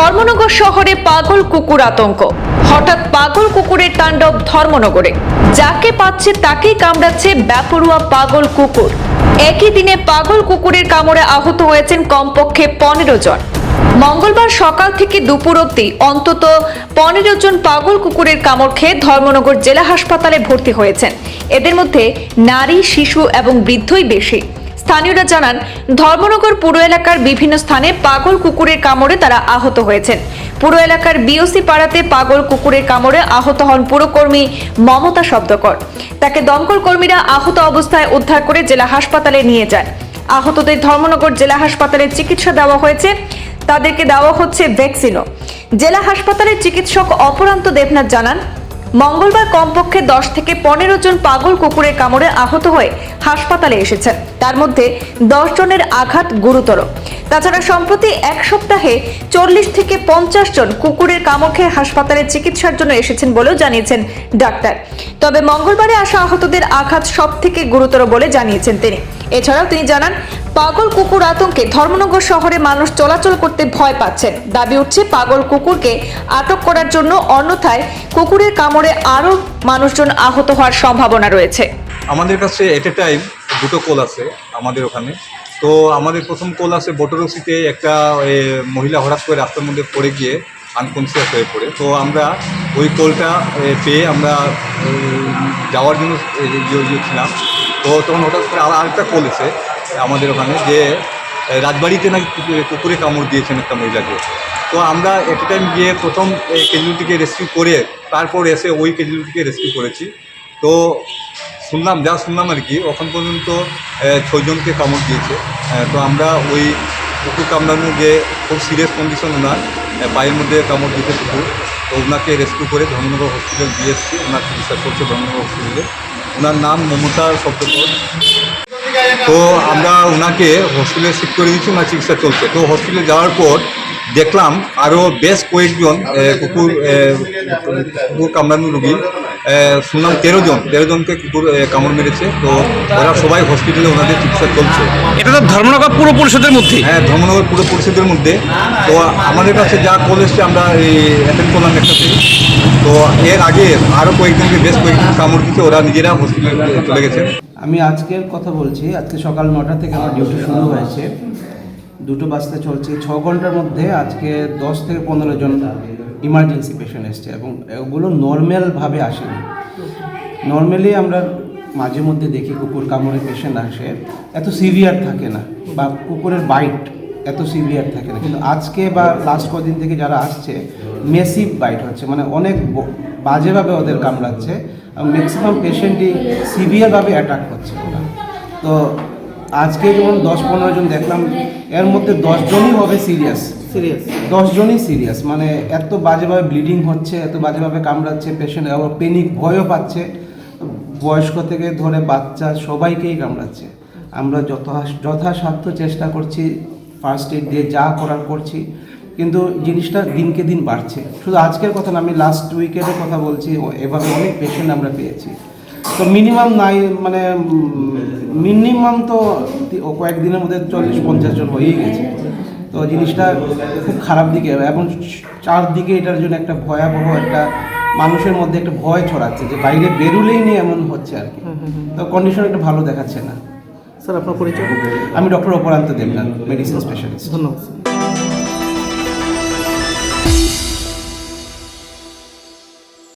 ধর্মনগর শহরে পাগল কুকুর আতঙ্ক। হঠাৎ পাগল কুকুরের তাণ্ডব ধর্মনগরে। যাকে পাচ্ছে তাকেই কামড়াচ্ছে ব্যাপরুয়া পাগল কুকুর। একই দিনে পাগল কুকুরের কামড়ে আহত হয়েছেন কমপক্ষে পনেরো জন। মঙ্গলবার সকাল থেকে দুপুর অবধি অন্তত পনেরো জন পাগল কুকুরের কামড় খেয়ে ধর্মনগর জেলা হাসপাতালে ভর্তি হয়েছেন। এদের মধ্যে নারী, শিশু এবং বৃদ্ধই বেশি। স্থানীয়রা জানান, ধর্মনগর পুর এলাকার বিভিন্ন স্থানে পাগল কুকুরের কামড়ে তারা আহত হয়েছেন। পুরো এলাকার বিওসি পাড়াতে পাগল কুকুরের কামড়ে আহত হন পুরকর্মী মমতা শব্দকর। তাকে দমকল কর্মীরা আহত অবস্থায় উদ্ধার করে জেলা হাসপাতালে নিয়ে যায়। আহতদের ধর্মনগর জেলা হাসপাতালে চিকিৎসা দেওয়া হয়েছে। তাদেরকে দেওয়া হচ্ছে ভ্যাকসিনও। জেলা হাসপাতালের চিকিৎসক অপরান্ত দেবনাথ জানান মঙ্গলবার কমপক্ষে দশ থেকে পনেরো জন পাগল কুকুরের কামড়ে আহত হয়ে হাসপাতালে এসেছেন। তার মধ্যে দশ জনের আঘাত গুরুতর। তাছাড়া সম্প্রতি এক সপ্তাহে চল্লিশ থেকে পঞ্চাশ জন কুকুরের কামড় খেয়ে হাসপাতালে চিকিৎসার জন্য এসেছেন বলেও জানিয়েছেন ডাক্তার। তবে মঙ্গলবারে আসা আহতদের আঘাত সব থেকে গুরুতর বলে জানিয়েছেন তিনি। এছাড়াও তিনি জানান পাগল কুকুর আতঙ্কে ধর্মনগর শহরে মানুষ চলাচল করতে ভয় পাচ্ছেন। দাবি উঠছে, পাগল কুকুরকে আটক করার জন্য অন্যথায় কুকুরের কামড়ে আরও মানুষজন আহত হওয়ার সম্ভাবনা রয়েছে। আমাদের কাছে এট এ টাইম দুটো কোল আছে আমাদের ওখানে। তো আমাদের প্রথম কোল আছে বটরসিতে একটা মহিলা হঠাৎ করে রাস্তার মধ্যে পড়ে গিয়ে আনকনসিয়াস হয়ে পড়ে। তো আমরা ওই কোলটা পেয়ে আমরা যাওয়ার জন্য ছিলাম তো তখন হঠাৎ করে আরেকটা কোল এসে আমাদের ওখানে যে রাজবাড়িতে নাকি কুকুরে কামড় দিয়েছেন একটা মহিলাকে তো আমরা এট এ টাইম গিয়ে প্রথম এই কেজুয়ালিটিকে রেস্কিউ করে তারপর এসে ওই কেজুয়ালিটিকে রেস্কিউ করেছি। তো শুনলাম যা শুনলাম আর কি এখন পর্যন্ত আহ, ছজনকে কামড় দিয়েছে। তো আমরা ওই কুকুর কামড়ানো যে খুব সিরিয়াস কন্ডিশন ওনার পায়ের মধ্যে কামড় দিতে কুকুর তো ওনাকে রেস্কিউ করে ধর্মনগর হসপিটাল দিয়ে এসেছি। ওনার চিকিৎসা করছে ধর্মনগর হসপিটালে ওনার নাম মমতা শব্দকর। তো আমরা ওনাকে হসপিটালে শিফট করে দিচ্ছি ওনার চিকিৎসা চলছে। তো হসপিটালে যাওয়ার পর দেখলাম আরও বেশ কয়েকজন কুকুর কুকুর কামড়ানো রুগী শুনলাম তেরো জন তেরো জনকে কুকুর কামড় মেরেছে। তো ওরা সবাই হসপিটালে ওনাদের চিকিৎসা চলছে। এটা তো ধর্মনগর পুরো পরিষদের মধ্যে? হ্যাঁ ধর্মনগর পুরো পরিষদের মধ্যে। তো আমাদের কাছে যা কল এসছে আমরা এই অ্যাটেন্ড করলাম একটাতে তো এর আগে আরও কয়েকজনকে বেশ কয়েকজন কামড় দিচ্ছে ওরা নিজেরা হসপিটালে চলে গেছে। আমি আজকের কথা বলছি, আজকে সকাল নটা থেকে আমার ডিউটি শুরু হয়েছে। দুটো বাজতে চলছে, ছ ঘণ্টার মধ্যে আজকে দশ থেকে পনেরো জন ইমার্জেন্সি পেশেন্ট এসছে এবং ওগুলো নর্মালভাবে আসেনি। নর্মালি আমরা মাঝে মধ্যে দেখি কুকুর কামড়ে পেশেন্ট আসে, এত সিভিয়ার থাকে না, বা কুকুরের বাইট এত সিভিয়ার থাকে না। কিন্তু আজকে বা লাস্ট কদিন থেকে যারা আসছে মেসিভ বাইট হচ্ছে। মানে অনেক বাজেভাবে ওদের কামড়াচ্ছে ম্যাক্সিমাম পেশেন্টই সিভিয়ারভাবে অ্যাটাক হচ্ছে ওরা। তো আজকে যেমন দশ পনেরো জন দেখলাম এর মধ্যে দশজনই হবে সিরিয়াস সিরিয়াস দশজনই সিরিয়াস মানে এত বাজেভাবে ব্লিডিং হচ্ছে এত বাজেভাবে কামড়াচ্ছে পেশেন্ট আবার পেনিক ভয়ও পাচ্ছে। বয়স্ক থেকে ধরে বাচ্চা সবাইকেই কামড়াচ্ছে। আমরা যত যথাসাধ্য চেষ্টা করছি ফার্স্ট এড দিয়ে যা করার করছি। কিন্তু জিনিসটা দিনকে দিন বাড়ছে। শুধু আজকের কথা না আমি লাস্ট উইকের কথা বলছি ও- এভাবে অনেক পেশেন্ট আমরা পেয়েছি। তো মিনিমাম নাই মানে মিনিমাম তো কয়েকদিনের মধ্যে চল্লিশ পঞ্চাশ জন হয়েই গেছে। তো জিনিসটা খুব খারাপ দিকে এবং চারদিকে এটার জন্য একটা ভয়াবহ একটা মানুষের মধ্যে একটা ভয় ছড়াচ্ছে যে বাইরে বেরুলেই নিয়ে এমন হচ্ছে আর কি। তো কন্ডিশন একটা ভালো দেখাচ্ছে না। স্যার আপনার পরিচয়? আমি doctor Aparanta Debnath medicine specialist ধন্যবাদ